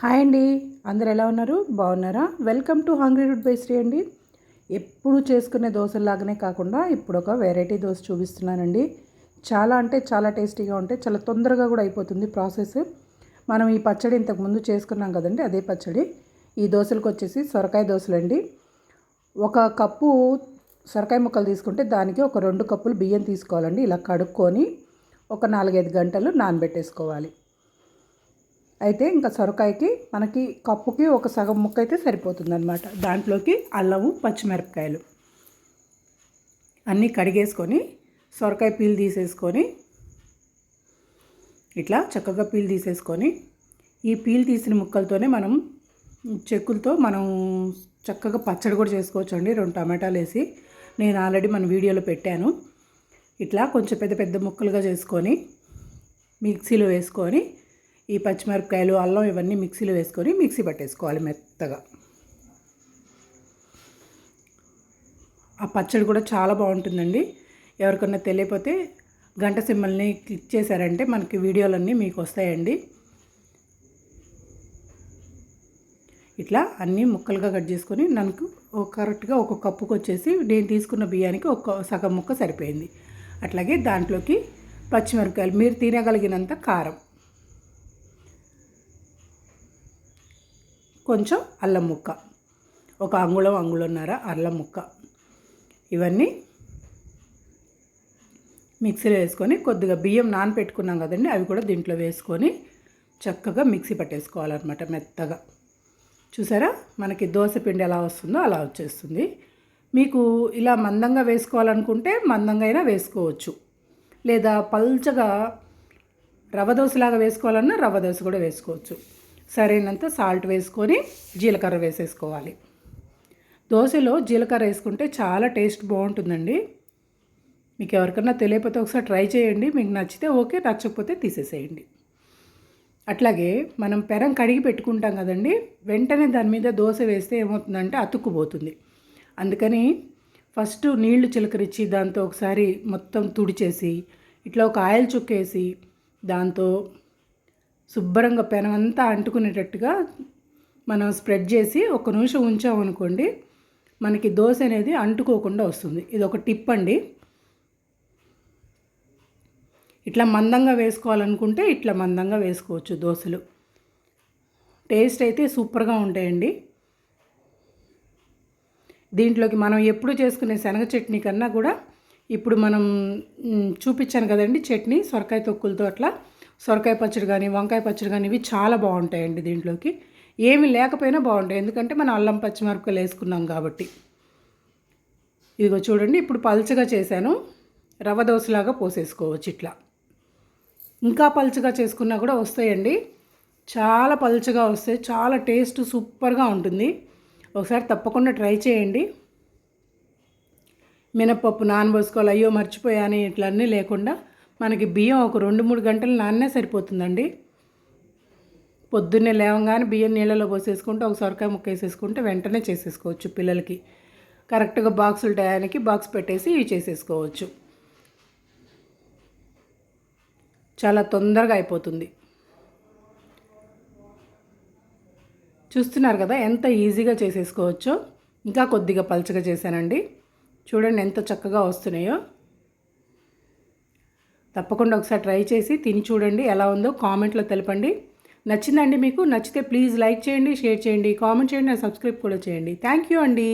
Hi అండి. అందరు ఎలా ఉన్నారు? బాగున్నారా? వెల్కమ్ టు హంగ్రీ రూట్ బేస్ట్రీ అండి. ఎప్పుడు చేసుకునే దోశలాగానే కాకుండా ఇప్పుడు ఒక వెరైటీ దోశ చూపిస్తున్నానండి. చాలా అంటే చాలా టేస్టీగా ఉంటాయి. చాలా తొందరగా కూడా అయిపోతుంది ప్రాసెస్ మనం ఈ పచ్చడి ఇంతకుముందు చేసుకున్నాం కదండి అదే పచ్చడి. ఈ దోశలకు వచ్చేసి సొరకాయ దోశలు అండి ఒక కప్పు సొరకాయ ముక్కలు తీసుకుంటే దానికి ఒక రెండు కప్పులు బియ్యం తీసుకోవాలండి. ఇలా కడుక్కొని ఒక నాలుగైదు గంటలు నానబెట్టేసుకోవాలి. అయితే ఇంకా సొరకాయకి మనకి కప్పుకి ఒక సగం ముక్క అయితే సరిపోతుందన్నమాట. దాంట్లోకి అల్లము పచ్చిమిరపకాయలు అన్నీ కడిగేసుకొని సొరకాయ పీల్ తీసేసుకొని ఇట్లా చక్కగా పీల్ తీసేసుకొని ఈ పీల్ తీసిన ముక్కలతోనే మనం చెక్కులతో మనం చక్కగా పచ్చడి కూడా చేసుకోవచ్చు అండి రెండు టమాటాలు వేసి నేను ఆల్రెడీ మన వీడియోలో పెట్టాను. ఇట్లా కొంచెం పెద్ద పెద్ద ముక్కలుగా చేసుకొని మిక్సీలో వేసుకొని ఈ పచ్చిమిరపకాయలు అల్లం ఇవన్నీ మిక్సీలో వేసుకొని మిక్సీ పట్టేసుకోవాలి మెత్తగా. ఆ పచ్చడి కూడా చాలా బాగుంటుందండి. ఎవరికన్నా తెలియకపోతే గంట సింబల్ని క్లిక్ చేశారంటే మనకి వీడియోలన్నీ మీకు వస్తాయండి. ఇట్లా అన్నీ ముక్కలుగా కట్ చేసుకొని నాకు కరెక్ట్గా ఒక కప్పుకి వచ్చేసి నేను తీసుకున్న బియ్యానికి ఒక సగం ముక్క సరిపోయింది. అట్లాగే దాంట్లోకి పచ్చిమిరపకాయలు మీరు తినగలిగినంత కారం. కొంచెం అల్లం ముక్క. ఒక అంగుళం అంగుళన్నర అల్లం ముక్క. ఇవన్నీ మిక్సీలో వేసుకొని కొద్దిగా బియ్యం నానపెట్టుకున్నాం కదండి అవి కూడా దీంట్లో వేసుకొని చక్కగా మిక్సీ పట్టేసుకోవాలన్నమాట మెత్తగా. చూసారా? మనకి దోశ పిండి ఎలా వస్తుందో అలా వచ్చేస్తుంది. మీకు ఇలా మందంగా వేసుకోవాలనుకుంటే మందంగా అయినా వేసుకోవచ్చు. లేదా పల్చగా రవ్వ దోశలాగా వేసుకోవాలన్నా రవ్వ దోశ కూడా వేసుకోవచ్చు. సరైనంత సాల్ట్ వేసుకొని జీలకర్ర వేసేసుకోవాలి. దోశలో జీలకర్ర వేసుకుంటే చాలా టేస్ట్ బాగుంటుందండి. మీకు ఎవరికన్నా తెలియకపోతే ఒకసారి ట్రై చేయండి. మీకు నచ్చితే ఓకే నచ్చకపోతే తీసేసేయండి. అట్లాగే మనం పెరం కడిగి పెట్టుకుంటాం కదండి వెంటనే దాని మీద దోశ వేస్తే ఏమవుతుందంటే అతుక్కుపోతుంది. అందుకని ఫస్ట్ నీళ్ళు చిలకరించి దాంతో ఒకసారి మొత్తం తుడిచేసి ఇట్లా ఒక ఆయిల్ చుక్కేసి దాంతో శుభ్రంగా పెనమంతా అంటుకునేటట్టుగా మనం స్ప్రెడ్ చేసి ఒక నిమిషం ఉంచామనుకోండి మనకి దోశ అనేది అంటుకోకుండా వస్తుంది. ఇది ఒక టిప్ అండి. ఇట్లా మందంగా వేసుకోవాలనుకుంటే ఇట్లా మందంగా వేసుకోవచ్చు దోశలు. టేస్ట్ అయితే సూపర్గా ఉంటాయండి. దీంట్లోకి మనం ఎప్పుడు చేసుకునే శనగ చట్నీ కన్నా కూడా ఇప్పుడు మనం చూపించాను కదండి చట్నీ సొరకాయ తొక్కులతో అట్లా సొరకాయ పచ్చడి కానీ వంకాయ పచ్చడి కానీ ఇవి చాలా బాగుంటాయండి దీంట్లోకి. ఏమి లేకపోయినా బాగుంటాయి. ఎందుకంటే మనం అల్లం పచ్చిమిరపకాయలు వేసుకున్నాం కాబట్టి. ఇదిగో చూడండి ఇప్పుడు పల్చగా చేశాను. రవ్వ దోశలాగా పోసేసుకోవచ్చు ఇట్లా. ఇంకా పల్చగా చేసుకున్నా కూడా వస్తాయండి. చాలా పల్చగా వస్తాయి. చాలా టేస్ట్ సూపర్గా ఉంటుంది. ఒకసారి తప్పకుండా ట్రై చేయండి. మినప్పప్పు నానబోసుకోవాలి. అయ్యో మర్చిపోయాను. ఇట్లన్నీ లేకుండా మనకి బియ్యం ఒక రెండు మూడు గంటలు నాన్నే సరిపోతుందండి. పొద్దున్నే లేవగానే బియ్యం నీళ్ళలో పోసేసుకుంటే ఒక సొరకాయ ముక్క వేసేసుకుంటే వెంటనే చేసేసుకోవచ్చు పిల్లలకి. కరెక్ట్గా బాక్సులు టయానికి బాక్స్ పెట్టేసి ఇవి చేసేసుకోవచ్చు. చాలా తొందరగా అయిపోతుంది. చూస్తున్నారు కదా ఎంత ఈజీగా చేసేసుకోవచ్చో. ఇంకా కొద్దిగా పలచగా చేశానండి. చూడండి ఎంత చక్కగా వస్తున్నాయో. తప్పకుండా ఒకసారి ట్రై చేసి తిని చూడండి ఎలా ఉందో కామెంట్లో తెలపండి. నచ్చిందండి మీకు నచ్చితే ప్లీజ్ లైక్ చేయండి షేర్ చేయండి కామెంట్ చేయండి సబ్స్క్రైబ్ కూడా చేయండి. థ్యాంక్ యూ అండి.